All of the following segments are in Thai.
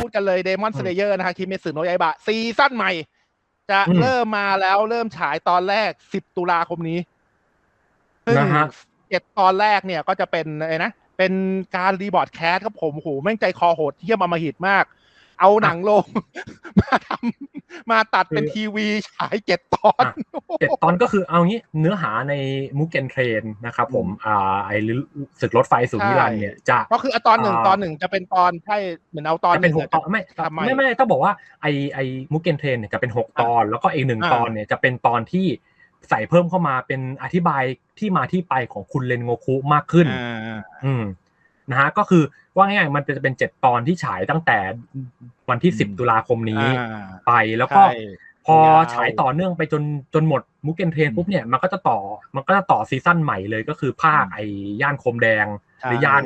พูดกันเลยเดมอนสเลเยอร์นะคะคิเมสึโนะยาอิบะซีซั่นใหม่ จะอืมเริ่มมาแล้วเริ่มฉายตอนแรก10ตุลาคมนี้ซึ่งนะฮะเจ็ดตอนแรกเนี่ยก็จะเป็นอะไรนะเป็นการรีบอร์ดแคสครับผมโหแม่งใจคอโหดเที่ยมอมหิตมาก เอาหนังลง มาทำมาตัดเป็นทีวีฉายเจ็ดตอนเจ็ดตอนก็คือเอางี้เนื้อหาในมุกเกนเทรนนะครับผมอ่าไอศึกรถไฟสู่นิรันดร์เนี่ยจะก็คือเอาตอนหนึ่งอ่าตอนหนึ่งจะเป็นตอนใช่เหมือนเอาตอนจะเป็นหหนึ่กงตอนไม่ทำไมไม่ไม่ต้องบอกว่าไอไอมุกเกนเทรนเนี่ยจะเป็นหกตอน แล้วก็อีกหนึ่งอ่าตอนเนี่ยจะเป็นตอนที่ใส่เพิ่มเข้ามาเป็นอธิบายที่มาที่ไปของคุณเลนโงคุมากขึ้นอ่าอืม นะฮะก็คือว่าง่ายๆมันจะเป็นเจ็ดตอนที่ฉายตั้งแต่วันที่สิบอืมตุลาคมนี้อ่าไปแล้วก็ใช่พอยาวฉายต่อเนื่องไปจนจนหมดมุกเกนเทรนอืมปุ๊บเนี่ยมันก็จะต่อมันก็จะต่อซีซั่นใหม่เลยก็คือภาคอืมไอ้ย่านโคมแดงใช่หรือย่าน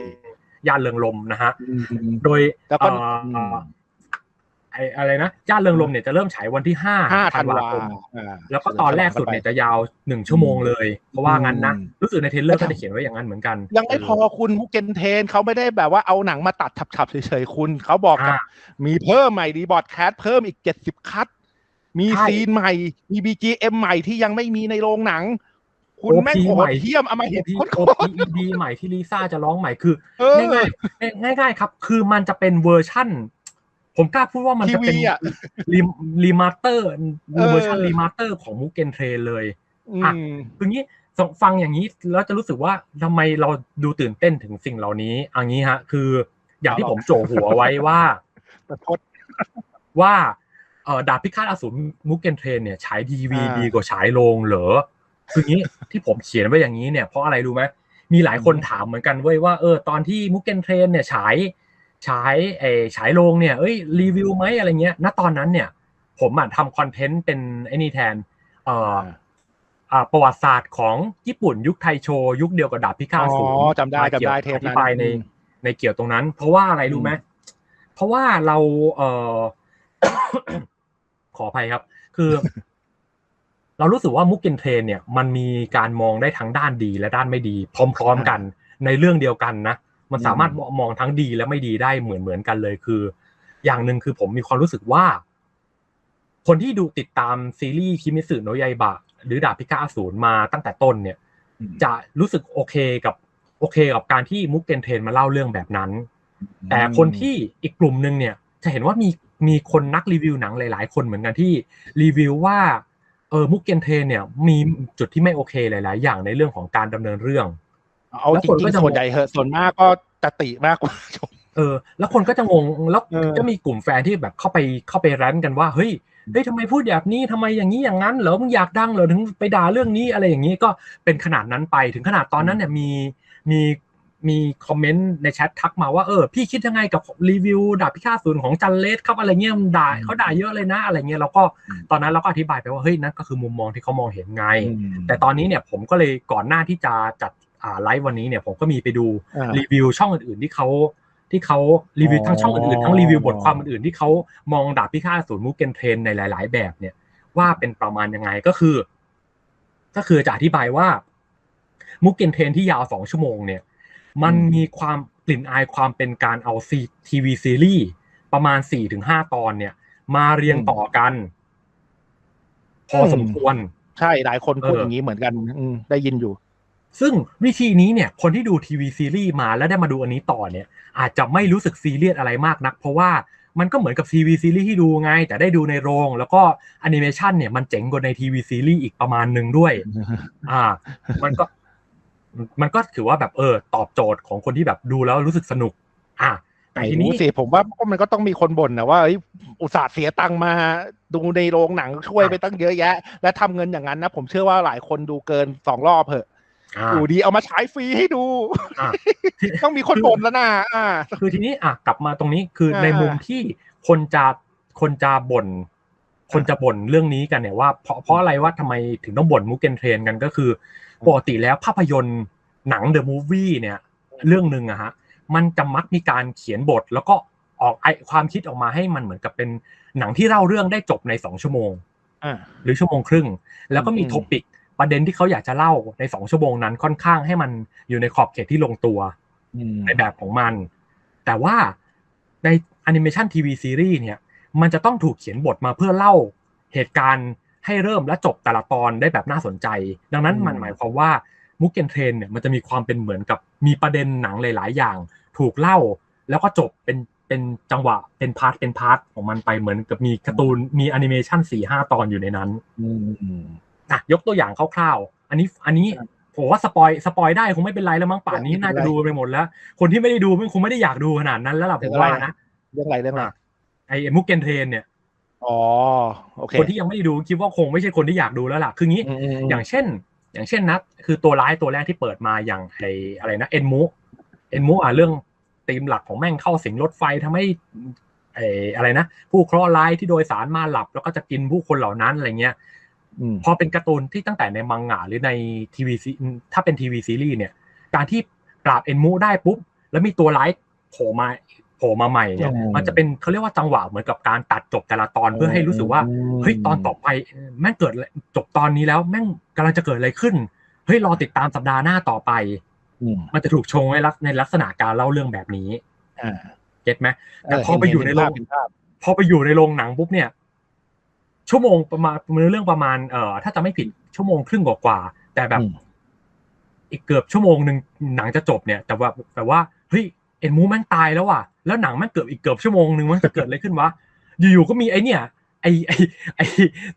ย่านเรืองลมนะฮะอืมโดยแล้วก็เอ่ออม ไอ้อะไรนะย่านเรืองลมเนี่ยจะเริ่มฉายวันที่ห้าห้าธัธันนวาวาคมอ่าแล้วก็ตอนแรกสุดเนี่ยจะยาวหนึ่งชั่วโมงเลย เพราะว่างั้นนะอืมรู้สึกในเทรลเลอร์ก็จะเขียนไว้อย่างนั้นเหมือนกัน ยังไม่พอคุณมุกเกนเทนเขาไม่ได้แบบว่าเอาหนังมาตัดฉับๆเฉยๆคุณ เขาบอกกับอ่ามีเพิ่มใหม่รีบอร์ดแคสเพิ่มอีกเจ็ดสิบคัทมีใช่ซีนใหม่ มีบีจีเอ็มใหม่ที่ยังไม่มีในโรงหนัง คุณ OP แม่งโหใหม่ดเทียมเอามาเห็น OP โคตร OPED ใหม่ที่ลิซ่าจะร้องใหม่คือเออง่ายๆง่ายๆครับ คือมันจะเป็นเวอร์ชั่น ผมกล้าพูดว่ามันจะเป็นทีวีอะรีรีมาสเตอร์เออเวอร์ชันรีมาสเตอร์ของมุกเกนเทรเลยอือะมคืองี้ฟังอย่างนี้แล้วจะรู้สึกว่าทำไมเราดูตื่นเต้นถึงสิ่งเหล่านี้เอันนี้ฮะ คืออย่างที่ผมโจหัวไว้ว่าแต่โทษว่าเอ่อดาบพิฆาตอสูรมุกเกนเทรนเนี่ยฉายดีวีอ่าดีกว่าฉายโรงเหรอคืองี้ที่ผมเขียนไว้อย่างนี้เนี่ยเพราะอะไรรู้ไหมมีหลายคนถามเหมือนกันเว้ยว่าเออตอนที่มุกเกนเทรนเนี่ยฉาย ฉายเออฉายโรงเนี่ยเอ้ยรีวิวไหมอะไรเงี้ยณตอนนั้นเนี่ย ผมอะทำคอนเทนต์เป็นไอ้นี่แทนเอ่ออ่าประวัติศาสตร์ของญี่ปุ่นยุคไทโช ยุคเดียวกับดาบพิฆาตอสูรอ๋อจำได้มากี่ยวจำได้เทปนั้นอธิบายในอืมในเกี่ยวตรงนั้น เพราะว่าอะไรรู้ไหมเพราะว่าเราเออขออภัยครับ คือ เรารู้สึกว่ามุกเกนเทรนเนี่ย มันมีการมองได้ทั้งด้านดีและด้านไม่ดี พร้อม ๆ กันในเรื่องเดียวกันนะ มันสามารถมองทั้งดีและไม่ดีได้เหมือนเหมือนๆกันเลยคือ อย่างหนึ่งคือผมมีความรู้สึกว่า คนที่ดูติดตามซีรีส์คิมิสึโนะยาอิบะหรือดาบพิฆาตอสูรมาตั้งแต่ต้นเนี่ยอืมจะรู้สึกโอเคกับโอเคกับการที่มุกเกนเทรนมาเล่าเรื่องแบบนั้น แต่คนที่อีกกลุ่มหนึ่งเนี่ย จะเห็นว่ามีมีคนนักรีวิวหนังหลาย ๆ คนเหมือนกันที่รีวิวว่าเออมุกเกนเทนเนี่ยมีจุดที่ไม่โอเคหลาย ๆ อย่างในเรื่องของการดำเนินเรื่อง เอาแล้วจคนริก็งจะๆส่วนใหญ่เหอะส่วนมากก็จะติมากกว่าเออ แล้วคนก็จะงงแล้วเออจะมีกลุ่มแฟนที่แบบเข้าไปเข้าไปแรนกันว่าเฮ้ยเฮ้ยทำไมพูดแบบนี้ทำไมอย่างนี้อย่างนั้นเหรอมึงอยากดังเหรอถึงไปด่าเรื่องนี้อะไรอย่างนี้ก็เป็นขนาดนั้นไปถึงขนาดตอนนั้นเนี่ยมีมีมีคอมเมนต์ในแชททักมาว่าเออพี่คิดยังไงกับรีวิวดาบพิฆาตศูนย์ของจันเลสครับอะไรเงี้ยมันด่าเขาด่าเยอะเลยนะอะไรเงี้ยเราก็อืมตอนนั้นเราก็อธิบายไปว่าเฮ้ยนั่นก็คือมุมมองที่เขามองเห็นไงอืมแต่ตอนนี้เนี่ยผมก็เลยก่อนหน้าที่จะจัดอ่า ไลฟ์วันนี้เนี่ยผมก็มีไปดูอ่ารีวิวช่องอื่นๆที่เขาที่เขารีวิวอ๋อทั้งช่องอื่นๆทั้งรีวิวบทความอื่นๆที่เขามองดาบพิฆาตอสูรมุกเกนเทรนในหลาย ๆ แบบเนี่ย ว่าเป็นประมาณยังไงก็คือ ก็คือจะอธิบายว่ามุกเกนเทรนที่ยาวสองชั่วโมงเนี่ย มันมีความกลิ่นอายความเป็นการเอาซีทีวีซีรีส์ประมาณสี่ถึงห้าตอนเนี่ย มาเรียงต่อกัน พอสมควร ใช่หลายคนพูดเออออย่างนี้เหมือนกันอืมได้ยินอยู่ ซึ่งวิธีนี้เนี่ยคนที่ดูทีวีซีรีส์มาแล้วได้มาดูอันนี้ต่อเนี่ยอาจจะไม่รู้สึกซีเรียสอะไรมากนัก เพราะว่ามันก็เหมือนกับทีวีซีรีส์ที่ดูไง แต่ได้ดูในโรง แล้วก็แอนิเมชันเนี่ยมันเจ๋งกว่าในทีวีซีรีส์อีกประมาณหนึ่งด้วย อ่า มันก็ มันก็ถือว่าแบบเออ ตอบโจทย์ของคนที่แบบดูแล้วรู้สึกสนุก อะแต่แต่ทีทีนี้นี้สิผมว่ามันก็ต้องมีคนบ่นนะว่าเอ้ยอุตส่าห์เสียตังค์มาดูในโรงหนังช่วยไปตั้งเยอะแยะ และทำเงินอย่างนั้นนะผมเชื่อว่าหลายคนดูเกินสองรอบเหอะ อ่าอยู่ดีเอามาฉายฟรีให้ดูอ่าต้องมีคนบ่นแล้วนะอ่าคือทีนี้อะกลับมาตรงนี้คืออ่าในมุมที่คนจะคนจะบ่นคนจะบ่นเรื่องนี้กันเนี่ยว่าเพราะเพราะอะไรว่าทำไมถึงต้องบ่นมุกเกนเทรนกันก็คือปกติแล้วภาพยนตร์หนังเดอะมูฟวี่เนี่ย เรื่องหนึ่งอะฮะมันจะมักมีการเขียนบท แล้วก็ออกไอความคิดออกมาให้มันเหมือนกับเป็นหนังที่เล่าเรื่องได้จบในสองชั่วโมงอ่าหรือชั่วโมงครึ่ง แล้วก็มีอืมท็อปิก ประเด็นที่เขาอยากจะเล่าในสองชั่วโมงนั้นค่อนข้างให้มันอยู่ในขอบเขตที่ลงตัวอืมในแบบของมัน แต่ว่าในแอนิเมชันทีวีซีรีส์เนี่ย มันจะต้องถูกเขียนบทมาเพื่อเล่าเหตุการณ์ให้เริ่มและจบแต่ละตอนได้แบบน่าสนใจ ดังนั้นมันหมายความว่ามุกเกนเทรนเนี่ยมันจะมีความเป็นเหมือนกับมีประเด็นหนังหลาย ๆ อย่าง ถูกเล่าแล้วก็จบเป็นเป็นจังหวะเป็นพาร์ทเป็นพาร์ทของมันไปเหมือนกับมีการ์ตูนมีแอนิเมชันสี่ห้าตอนอยู่ในนั้น อืมอืมอะยกตัวอย่างคร่าวๆ อันนี้อันนี้ผมว่าสปอยสปอยได้คงไม่เป็นไรแล้วมั้งป่านนี้น่าจะดูไปหมดแล้ว คนที่ไม่ได้ดูมันคงไม่ได้อยากดูขนาดนั้นแล้วล่ะผมว่านะเรื่องอะไรเรื่องอะไรอะไอ้มุกเกนเทรนเนี่ยอ๋อโอเคคนที่ยังไม่ได้ดูคิดว่าคงไม่ใช่คนที่อยากดูแล้วล่ะคืองี้อืมอืมอืมอย่างเช่น อย่างเช่นนะคือตัวร้ายตัวแรกที่เปิดมาอย่างไออะไรนะเอ็นมูเอ็นมูอะเรื่องธีมหลักของแม่งเข้าสิงรถไฟทำให้ไออะไรนะ ผู้เคราะห์ร้ายที่โดยสารมาหลับ แล้วก็จะกินผู้คนเหล่านั้นอะไรเงี้ยอืม พอเป็นการ์ตูนที่ตั้งแต่ในมังงะหรือในทีวีซีถ้าเป็นทีวีซีรีส์เนี่ย การที่ปราบเอ็นมูได้ปุ๊บ แล้วมีตัวร้ายโผล่มาโผล่มาใหม่เนี่ยมันจะเป็นเขาเรียกว่าจังหวะเหมือนกับการตัดจบแต่ละตอนเพื่อให้รู้สึกว่าเฮ้ยตอนต่อไปแม่งเกิดอะไรจบตอนนี้แล้วแม่งกำลังจะเกิดอะไรขึ้นเฮ้ยรอติดตามสัปดาห์หน้าต่อไปอืมมันจะถูกชงในลักในลักษณะการเล่าเรื่องแบบนี้อ่าเก็ตไหมแต่พอไปอยู่ในโรงเห็ภาพพอไปอยู่ในโรงหนังปุ๊บเนี่ย ชั่วโมงประมาณเรื่องประมาณเอ่อถ้าจะไม่ผิดชั่วโมงครึ่งกว่าๆแต่แบบอืมอีกเกือบชั่วโมงหนึ่งหนังจะจบเนี่ย แต่ว่าแต่ว่าเฮ้ยเอ็นมูแม่งตายแล้วว่ะแล้วหนังแม่งเกือบอีกเกือบชั่วโมงหนึ่งมันจะเกิดอะไรขึ้นวะอยู่ๆก็มีไอเนี่ย ไอไอไอ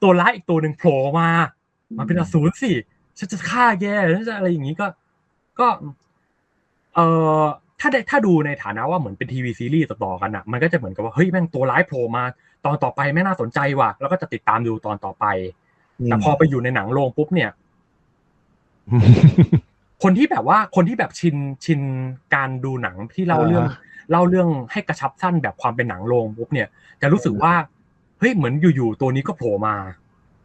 ตัวร้ายอีกตัวหนึ่งโผล่มา มันเป็นอสูรสิฉันจะฆ่าแกฉันจะอะไรอย่างนี้ก็ ก็ เอ่อถ้าได้ถ้าดูในฐานะว่าเหมือนเป็นทีวีซีรีส์ต่อๆกันอะ มันก็จะเหมือนกับว่าเฮ้ยแม่งตัวร้ายโผล่มา ตอนต่อไปแม่งน่าสนใจว่ะ แล้วก็จะติดตามดูตอนต่อไป แต่พอไปอยู่ในหนังโรงปุ๊บเนี่ย คนที่แบบว่าคนที่แบบชินชินการดูหนังที่เล่าเรื่องอ่าเล่าเรื่องให้กระชับสั้นแบบความเป็นหนังโรงปุ๊บเนี่ย จะรู้สึกว่าเฮ้ยเหมือนอยู่ๆตัวนี้ก็โผล่มา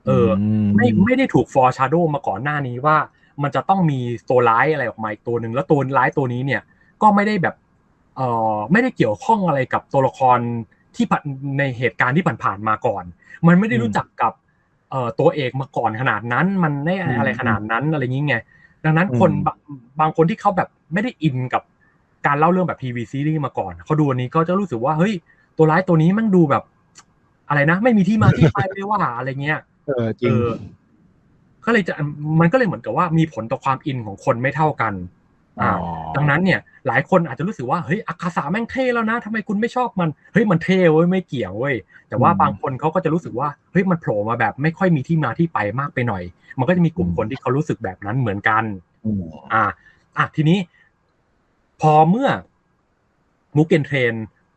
เอออ ไม่ไม่ได้ถูกฟอร์ชาโดมาก่อนหน้านี้ว่า มันจะต้องมีตัวร้ายอะไรออกมาอีกตัวหนึ่งแล้วตัวร้ายตัวนี้เนี่ย ก็ไม่ได้แบบ เอ่อไม่ได้เกี่ยวข้องอะไรกับตัวละคร ที่ผ่านในเหตุการณ์ที่ผ่านๆมาก่อน มันไม่ได้รู้จักกับเอ่อตัวเอกมาก่อนขนาดนั้น มันไม่อะไรขนาดนั้นอะไรอย่างเงี้ยดังนั้นคนบางบางคนที่เขาแบบไม่ได้อินกับการเล่าเรื่องแบบทีวีซีรีส์มาก่อนเขาดูอันนี้ก็จะรู้สึกว่าเฮ้ยตัวร้ายตัวนี้มันดูแบบ อะไรนะ ไม่มีที่มาที่ไปเลยว่าอะไรเงี้ย เออจริงเออก็เลยจะมันก็เลยเหมือนกับว่ามีผลต่อความอินของคนไม่เท่ากันอ่า ดังนั้นเนี่ยหลายคนอาจจะรู้สึกว่าเฮ้ยอาคาสาแม่งเท่แล้วนะทำไมคุณไม่ชอบมันเฮ้ยมันเท่เว้ยไม่เกี่ยวเว้ยแต่ว่าอืมบางคนเขาก็จะรู้สึกว่าเฮ้ยมันโผล่มาแบบไม่ค่อยมีที่มาที่ไปมากไปหน่อย มันก็จะมีกลุ่มอืมคนที่เขารู้สึกแบบนั้นเหมือนกันอืมอ่าอะทีนี้ พอเมื่อมูเกนเทรน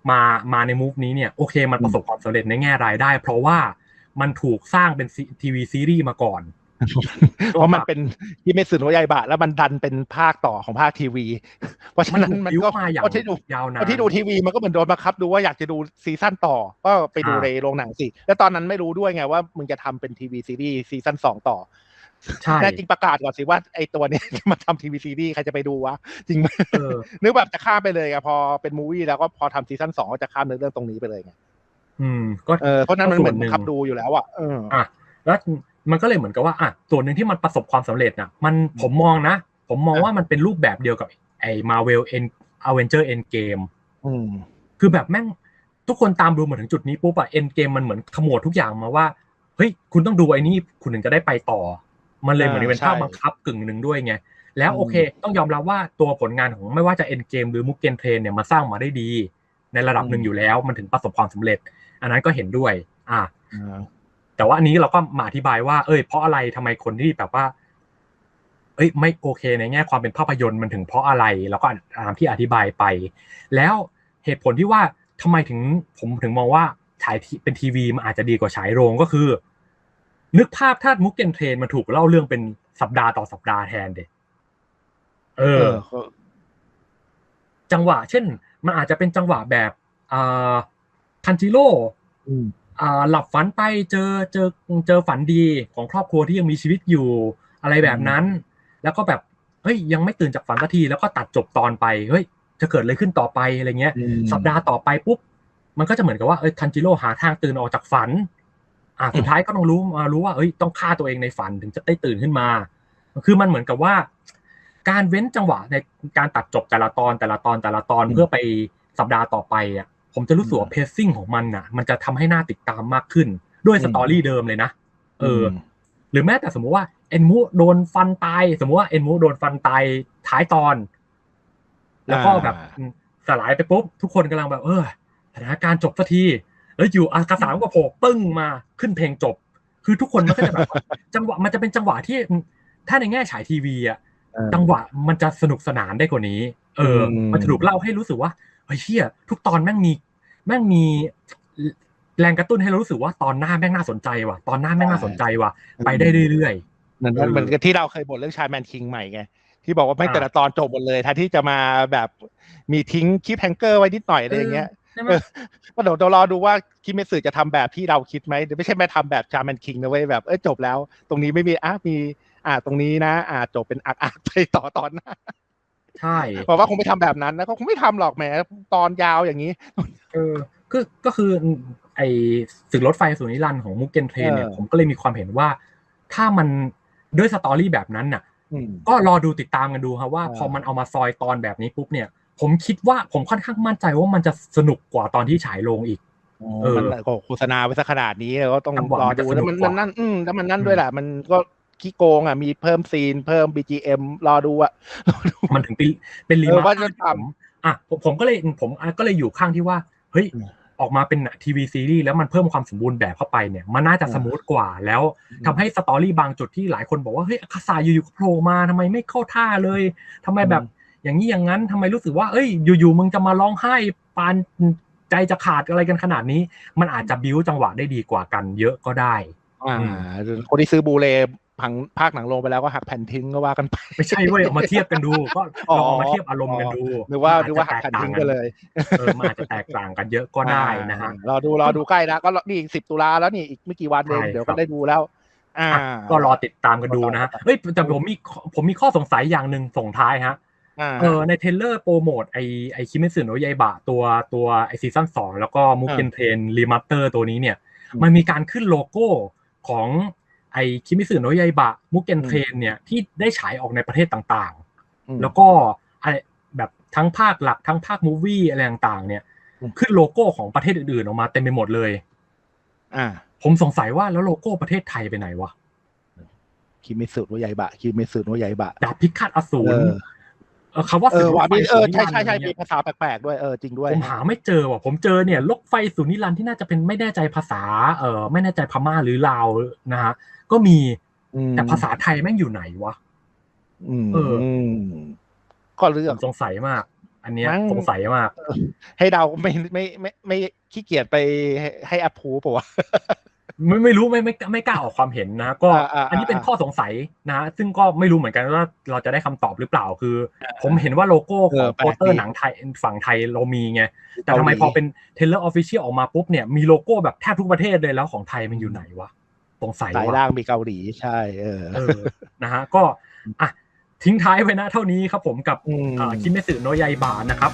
มามาในมูฟนี้เนี่ยโอเค มันประสบความสำเร็จในแง่รายได้ เพราะว่ามันถูกสร้างเป็นทีวีซีรีส์มาก่อน เพราะมันเป็นที่ไม่สื่อโนยายบะ แล้วมันดันเป็นภาคต่อของภาคทีวี เพราะฉะมันนั้นถูกมันบิ้วก็มาอย่างคนที่ดูยาวนานคนที่ดูทีวีมันก็เหมือนโดนบังคับดูว่าอยากจะดูซีซั่นต่อ ก็ไปดูอ่าในโรงหนังสิ แล้วตอนนั้นไม่รู้ด้วยไงว่ามึงจะทำเป็นทีวีซีรีส์ซีซั่นสองต่อใช่แน่จริงประกาศก่อนสิว่าไอตัวเนี้ยจะมาทำทีวีซีรีส์ใครจะไปดูวะ จริงไหมเออนึกแบบจะข้ามไปเลยไงพอเป็นมูวี่แล้วก็พอทำซีซั่นสองก็จะข้ามเนื้อเรื่องตรงนี้ไปเลยไงอืม ก็เออเพราะฉะนั้นมันเหมือนก็ส่วนหนึ่บังงคับดูอยู่แล้วอะเอออะแล้ว มันก็เลยเหมือนกับว่าอะส่วนหนึ่งที่มันประสบความสำเร็จน่ะมันผมมองนะ ผมมองว่ามันเป็นรูปแบบเดียวกับไอ้ Marvel End Avenger Endgame อืมคือแบบแม่งทุกคนตามดูมาถึงจุดนี้ปุ๊บอะ Endgame มันเหมือนขมวดทุกอย่างมาว่าเฮ้ยคุณต้องดูไอ้นี่คุณถึงจะได้ไปต่อ มันเลยเหมือนเป็นภาพบังคับกึ่งหนึ่งด้วยไงแล้วโอเค ต้องยอมรับว่าตัวผลงานของไม่ว่าจะ Endgame หรือ Mugen Train เนี่ยมาสร้างมาได้ดี ในระดับหนึ่งอยู่แล้วมันถึงประสบความสำเร็จ อันนั้นก็เห็นด้วย อะ แต่ว่าอันนี้เราก็มาอธิบายว่า เอ้ยเพราะอะไรทำไมคนที่แบบว่า เอ้ย ไม่โอเคในแง่ความเป็นภาพยนตร์มันถึงเพราะอะไรแล้วก็ตามที่อธิบายไป แล้วเหตุผลที่ว่าทำไมถึงผมถึงมองว่าฉายที่เป็นทีวีมันอาจจะดีกว่าฉายโรงก็คือ นึกภาพถ้ามุกเกนเทรนมันถูกเล่าเรื่องเป็นสัปดาห์ต่อสัปดาห์แทนเด็เอเอออจังหวะ เช่น มันอาจจะเป็นจังหวะแบบอ่าคันจิโร่อืมอ่า หลับฝันไปเจอเจอเจอฝันดีของครอบครัวที่ยังมีชีวิตอยู่อะไรแบบนั้น แล้วก็แบบเฮ้ยยังไม่ตื่นจากฝันสักทีแล้วก็ตัดจบตอนไปเฮ้ยจะเกิดอะไรขึ้นต่อไปอะไรเงี้ยอืมสัปดาห์ต่อไปปุ๊บมันก็จะเหมือนกับว่าเอ้ยทันจิโร่หาทางตื่นออกจากฝัน อ่าสุดท้ายก็ต้องรู้มารู้ว่าเอ้ยต้องฆ่าตัวเองในฝันถึงจะได้ตื่นขึ้นมา คือมันเหมือนกับว่า การเว้นจังหวะในการตัดจบแต่ละตอนแต่ละตอนแต่ละตอนอืมเพื่อไปสัปดาห์ต่อไปอะ ผมจะรู้สึกว่าเพซซิ่งของมันน่ะ มันจะทำให้น่าติดตามมากขึ้น ด้วยสตอรี่เดิมเลยนะเอออ หรือแม้แต่สมมุติว่าเอ็นมูโดนฟันตาย สมมุติว่าเอ็นมูโดนฟันตายท้ายตอน แล้วก็แบบอ่าสลายไปปุ๊บ ทุกคนกำลังแบบ เออสถานการณ์จบสักทีแล้วอยู่อากาสามก็โผล่ปึ้งมาขึ้นเพลงจบ คือทุกคนมันก็จะแบบจังหวะมันจะเป็นจังหวะที่ถ้าในแง่ฉายทีวีอะเออจังหวะมันจะสนุกสนานได้กว่านี้ เอออมมันจะถูกเล่าให้รู้สึกว่าเฮ้ยเชี่ยทุกตอนแม่งมี แม่งมีแรงกระตุ้นให้เรารู้สึกว่าตอนหน้าแม่งน่าสนใจว่ะ ตอนหน้าแม่งน่าสนใจว่ะ ไปได้เรื่อยนั่นเออมันก็ที่เราเคยบ่นเรื่องชายแมนคิงใหม่ไงที่บอกว่าไม่งอ่าแต่ละตอนจบหมดเลยแทนที่จะมาแบบมีทิ้งคลิปแฮงเกอร์ไว้นิดหน่อยอะไรอย่างเงี้ยๆใช่ไหมเออก็เดี๋ยวเดี๋ยวรอดูว่าคิมเมสึจะทำแบบที่เราคิดไหมเดี๋ยวไม่ใช่แม่ทำแบบชาแมนคิงนะเว้ยแบบเออจบแล้ว ตรงนี้ไม่มีอะมี อ่าตรงนี้นะ อ่าจบเป็นอักอักไปต่อตอนหน้า ใช่บอกว่าคงไม่ทำแบบนั้นนะเขาคงไม่ทำหรอกแหมตอนยาวอย่างนี้ เออก็ก็คือ ไอสึกรถไฟสู่นิรันดร์ของมุกเกนเทรนเนี่ยเออผมก็เลยมีความเห็นว่า ถ้ามันด้วยสตอรี่แบบนั้นน่ะอืมก็รอดูติดตามกันดูครับว่าเออพอมันเอามาซอยตอนแบบนี้ปุ๊บเนี่ย ผมคิดว่าผมค่อนข้างมั่นใจว่ามันจะสนุกกว่าตอนที่ฉายโรงอีกเออมันโฆษณาไว้สักขนาดนี้ก็ต้องจังหวะรอมันจะดูสนุแล้วกมันกว่ามันนั่นอืมแล้วมันนั่นด้วยแหละมันก็ ขี้โกงอะมีเพิ่มซีน เพิ่ม BGM รอดูอะรอดูมันถึงเป็นเป็นรีเออมาว่าสจะเตอร์ทำผมอะผมผมก็เลยผมก็เลยอยู่ข้างที่ว่า เฮ้ยอืมออกมาเป็นทีวีซีรีส์แล้วมันเพิ่มความสมบูรณ์แบบเข้าไปเนี่ยมันน่าจะอืมสมูทกว่าแล้วทำให้สตอรี่บางจุดที่หลายคนบอกว่าเฮ้ยอาคาซาอยู่ๆก็โผล่มาทำไมไม่เข้าท่าเลยทำไมแบบอย่างนี้อย่างนั้นทำไมรู้สึกว่าเอ้ย อยู่ๆมึงจะมาร้องไห้ปานใจจะขาดอะไรกันขนาดนี้ มันอาจจะบิ้วจังหวะได้ดีกว่ากันเยอะก็ได้อ่าอืมคนที่ซื้อบูเล ผังภาคหนังลงไปแล้วก็หักแผ่นทิ้งก็ว่ากันไป ไม่ใช่เว้ยเอามาเทียบกันดูก็อ๋อลองเอามาเทียบอารมณ์กันดูหรือว่ามันหรือว่าหักจจะแผ่นแตทิ้งต่ไปเลยเออมันอาจจะแตกต่างกันเยอะก็ได้นะฮะอ่ารอดูรอดูใกล้แล้วก็นี่อีกสิบตุลาแล้วนี่อีกไม่กี่วันเองใช่เดี๋ยวครัก็บได้ดูแล้วอ่าอะก็รอติดตามกันดูนะฮะเฮ้ยแต่ผมมีผมมีข้อสงสัยอย่างหนึ่งส่งท้ายฮะอ่าเออในเทรลเลอร์โปรโมทไอไอคิมิสึโนะยายบะตัวตัวไอซีซั่นสองแล้วก็มุกเกนเทนรีมาสเตอร์ตัวนี้เนี่ยอืมมันมีการขึ้นโลโก้ของ ไอคิมิสึโนะยายบะมุกเกนเทนเนี่ยที่ได้ฉายออกในประเทศต่างอืมๆแล้วก็ไอแบบทั้งภาคหลักทั้งภาคมูฟวี่อะไรต่างๆ เนี่ยอืมขึ้นโลโก้ของประเทศอื่นๆออกมาเต็มไปหมดเลย อ่า ผมสงสัยว่าแล้วโลโก้ประเทศไทยไปไหนวะคิมิสึโนะยายบะคิมิสึโนะยายบะดาบพิฆาตอสูรเออเออ คำว่าเออสึกรว่าถไฟมีเออสู่นิใช่รันดร์ใช่ใช่อะไรมีเงี้ยภาษาแปลกๆด้วยเออจริงด้วยผมหาไม่เจอว่ะผมเจอเนี่ยรถไฟสุนิรันดร์ที่น่าจะเป็นไม่แน่ใจภาษาเออไม่แน่ใจพม่าหรือลาวนะฮะก็มีอืมแต่ภาษาไทยแม่งอยู่ไหนวะอืมเออก็เลืผอกมสงสัยมาก อันเนี้ยมั้งสงสัยมาก ให้เดาไม่ไม่ไม่ไม่ขี้เกียจไปให้ให้แอปพูปะวะ ไม่ไม่รู้ไม่ไม่ไม่กล้าออกความเห็นนะก็อ่าอ่าอันนี้เป็นอ่าข้อสงสัยนะ ซึ่งก็ไม่รู้เหมือนกันว่าเราจะได้คำตอบหรือเปล่าคือ ผมเห็นว่าโลโก้ของเออแปลโปกสเตอร์ดีหนังไทยฝั่งไทยเรามีไงแต่ทำไมเกาหลีพอเป็นเทเลอร์ออฟฟิเชียลออกมาปุ๊บเนี่ยมีโลโก้แบบแทบทุกประเทศเลยแล้วของไทยมันอยู่ไหนวะสงสัยสายว่ะล่างมีเกาหลีใช่เออเออนะฮะก็อะทิ้งท้ายไว้นะเท่านี้ครับผมกับอืมอ่าคิเมสึโนะยายบานะครับ